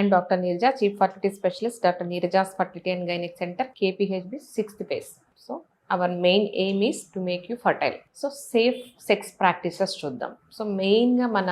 And doctor Neeraja chief fertility specialist doctor Neeraja's fertility and gynaec centre KPHB sixth phase so our main aim is to make you fertile so safe sex practices చూద్దాం. So మెయిన్గా మన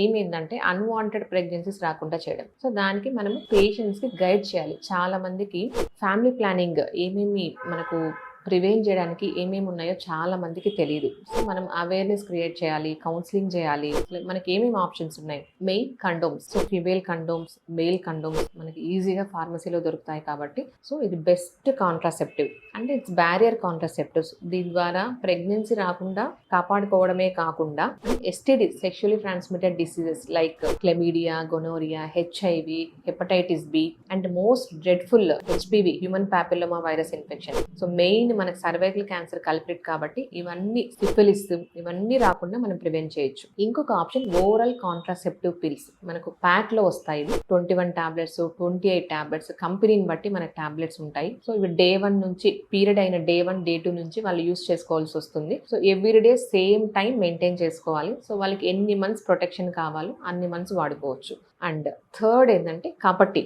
aim ఏంటంటే unwanted pregnancies రాకుండా చేయడం. So దానికి మనం పేషెంట్స్కి guide చేయాలి. చాలామందికి ఫ్యామిలీ ప్లానింగ్ ఏమేమి మనకు ప్రివెంట్ చేయడానికి ఏమేమి ఉన్నాయో చాలా మందికి తెలియదు సో మనం అవేర్నెస్ క్రియేట్ చేయాలి కౌన్సిలింగ్ చేయాలి. మనకి ఏమేమి ఆప్షన్స్ ఉన్నాయి? Main condoms so female condoms male condoms మనకి ఈజీగా ఫార్మసీలో దొరుకుతాయి కాబట్టి. సో ఇది బెస్ట్ కాంట్రాసెప్టివ్ అంటే ఇట్స్ బ్యారియర్ కాంట్రాసెప్టివ్స్ దీని ద్వారా ప్రెగ్నెన్సీ రాకుండా కాపాడుకోవడమే కాకుండా STD sexually transmitted diseases like chlamydia gonorrhoea HIV hepatitis B and most dreadful HPV human papilloma virus infection so main మనకి సర్వైకల్ క్యాన్సర్ కల్ప్రిట్ కాబట్టి ఇవన్నీ సిఫిలిస్ ఇవన్నీ రాకుండా మనం ప్రివెంట్ చేయొచ్చు. ఇంకొక ఆప్షన్ ఓరల్ కాంట్రాసెప్టివ్ పిల్స్. మనకు ప్యాక్లో వస్తాయి twenty one tablets twenty eight tablets కంపెనీని బట్టి మనకు టాబ్లెట్స్ ఉంటాయి. సో ఇవి డే వన్ నుంచి పీరియడ్ అయిన డే వన్ డే టూ నుంచి వాళ్ళు యూస్ చేసుకోవాల్సి వస్తుంది. So every day same time maintain చేసుకోవాలి. సో వాళ్ళకి ఎన్ని మంత్స్ ప్రొటెక్షన్ కావాలో అన్ని మంత్స్ వాడుకోవచ్చు. అండ్ థర్డ్ ఏంటంటే కాబట్టి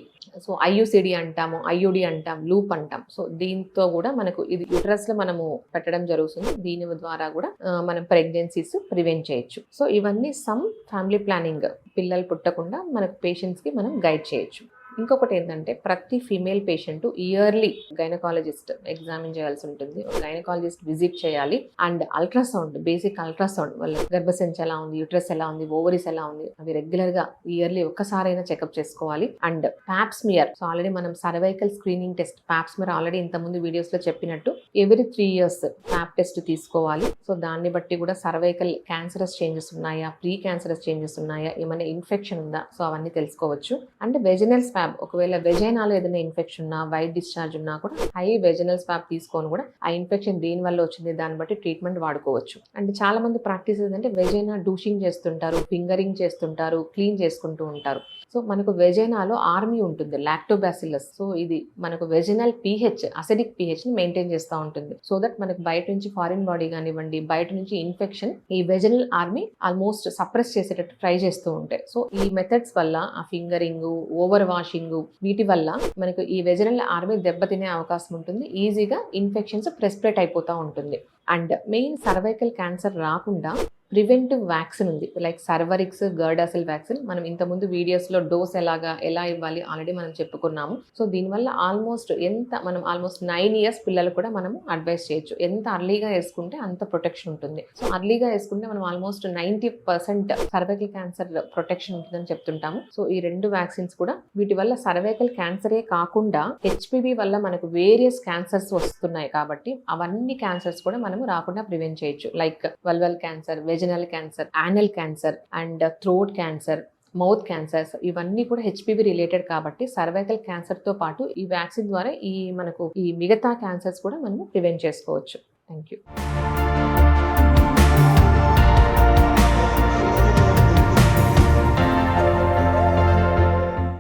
సో ఐయుసిడి అంటాము ఐయుడి అంటాం లూప్ అంటాం. సో దీంతో కూడా మనకు ఇది యుట్రస్లో మనము పెట్టడం జరుగుతుంది. దీని ద్వారా కూడా మనం ప్రెగ్నెన్సీస్ ప్రివెంట్ చేయొచ్చు. సో ఇవన్నీ సమ్ ఫ్యామిలీ ప్లానింగ్ పిల్లలు పుట్టకుండా మనకు పేషెంట్స్కి మనం గైడ్ చేయొచ్చు. ఇంకొకటి ఏంటంటే ప్రతి female patient yearly gynaecologist examine చేయాల్సి ఉంటుంది. గైనకాలజిస్ట్ విజిట్ చేయాలి. అండ్ అల్ట్రాసౌండ్ బేసిక్ అల్ట్రాసౌండ్ వాళ్ళ గర్భసంచి ఎలా ఉంది యూట్రస్ ఎలా ఉంది ఓవరీస్ ఎలా ఉంది అవి రెగ్యులర్గా ఇయర్లీ ఒక్కసారైనా చెకప్ చేసుకోవాలి. And pap smear so already మనం cervical screening test pap smear already ఇంతకుముందు వీడియోస్లో చెప్పినట్టు every three years pap test తీసుకోవాలి. సో దాన్ని బట్టి కూడా సర్వైకల్ క్యాన్సరస్ చేంజెస్ ఉన్నాయా ప్రీ క్యాన్సరస్ చేంజెస్ ఉన్నాయా ఏమైనా ఇన్ఫెక్షన్ ఉందా సో అవన్నీ తెలుసుకోవచ్చు. అండ్ వెజనల్ స్వాబ్ ఒకవేళ వెజైనాలో ఏదైనా ఇన్ఫెక్షన్ ఉన్నా వైట్ డిశ్చార్జ్ ఉన్నా కూడా హై వెజనల్ స్వాబ్ తీసుకొని కూడా ఆ ఇన్ఫెక్షన్ దేని వల్ల వచ్చింది దాన్ని బట్టి ట్రీట్మెంట్ వాడుకోవచ్చు. అండ్ చాలా మంది ప్రాక్టీస్ ఏంటంటే వెజైనా డూషింగ్ చేస్తుంటారు ఫింగరింగ్ చేస్తుంటారు క్లీన్ చేసుకుంటూ ఉంటారు. సో మనకు వెజైనాలో ఆర్మీ ఉంటుంది లాక్టోబాసిల్లస్ సో ఇది మనకు వెజైనల్ పీహెచ్ అసిడిక్ పీహెచ్ని మెయింటైన్ చేస్తూ ఉంటుంది. సో దట్ మనకు బయట నుంచి ఫారిన్ బాడీ కానివ్వండి బయట నుంచి ఇన్ఫెక్షన్ ఈ వెజనల్ ఆర్మీ ఆల్మోస్ట్ సప్రెస్ చేసేటట్టు ట్రై చేస్తూ ఉంటాయి. సో ఈ మెథడ్స్ వల్ల ఆ ఫింగరింగ్ ఓవర్ వాషింగ్ వీటి వల్ల మనకు ఈ వెజనల్ ఆర్మీ దెబ్బతినే అవకాశం ఉంటుంది. ఈజీగా ఇన్ఫెక్షన్స్ ప్రెస్ప్రేట్ అయిపోతూ ఉంటుంది. అండ్ మెయిన్ సర్వైకల్ క్యాన్సర్ రాకుండా ప్రివెంటివ్ వ్యాక్సిన్ ఉంది. Like Cervarix Gardasil vaccine. మనం ఇంతకుముందు వీడియోస్లో డోస్ ఎలాగా ఎలా ఇవ్వాలి ఆల్రెడీ మనం చెప్పుకున్నాము. సో దీనివల్ల ఆల్మోస్ట్ ఎంత మనం ఆల్మోస్ట్ నైన్ ఇయర్స్ పిల్లలు కూడా మనం అడ్వైస్ చేయొచ్చు. ఎంత అర్లీగా వేసుకుంటే అంత ప్రొటెక్షన్ ఉంటుంది. సో అర్లీగా వేసుకుంటే మనం almost ninety percent cervical cancer protection ఉంటుందని చెప్తుంటాము. సో ఈ రెండు వ్యాక్సిన్స్ కూడా వీటి వల్ల సర్వైకల్ క్యాన్సరే కాకుండా హెచ్పివి వల్ల మనకు వేరియస్ క్యాన్సర్స్ వస్తున్నాయి కాబట్టి అవన్నీ క్యాన్సర్స్ కూడా మనం రాకుండా ప్రివెంట్ చేయొచ్చు. Like vulval cancer vaginal cancer anal cancer and throat cancer mouth cancers ఇవన్నీ కూడా హెచ్పివి రిలేటెడ్ కాబట్టి సర్వైకల్ క్యాన్సర్తో పాటు ఈ వ్యాక్సిన్ ద్వారా ఈ మనకు ఈ మిగతా క్యాన్సర్స్ కూడా మనము ప్రివెంట్ చేసుకోవచ్చు. Thank you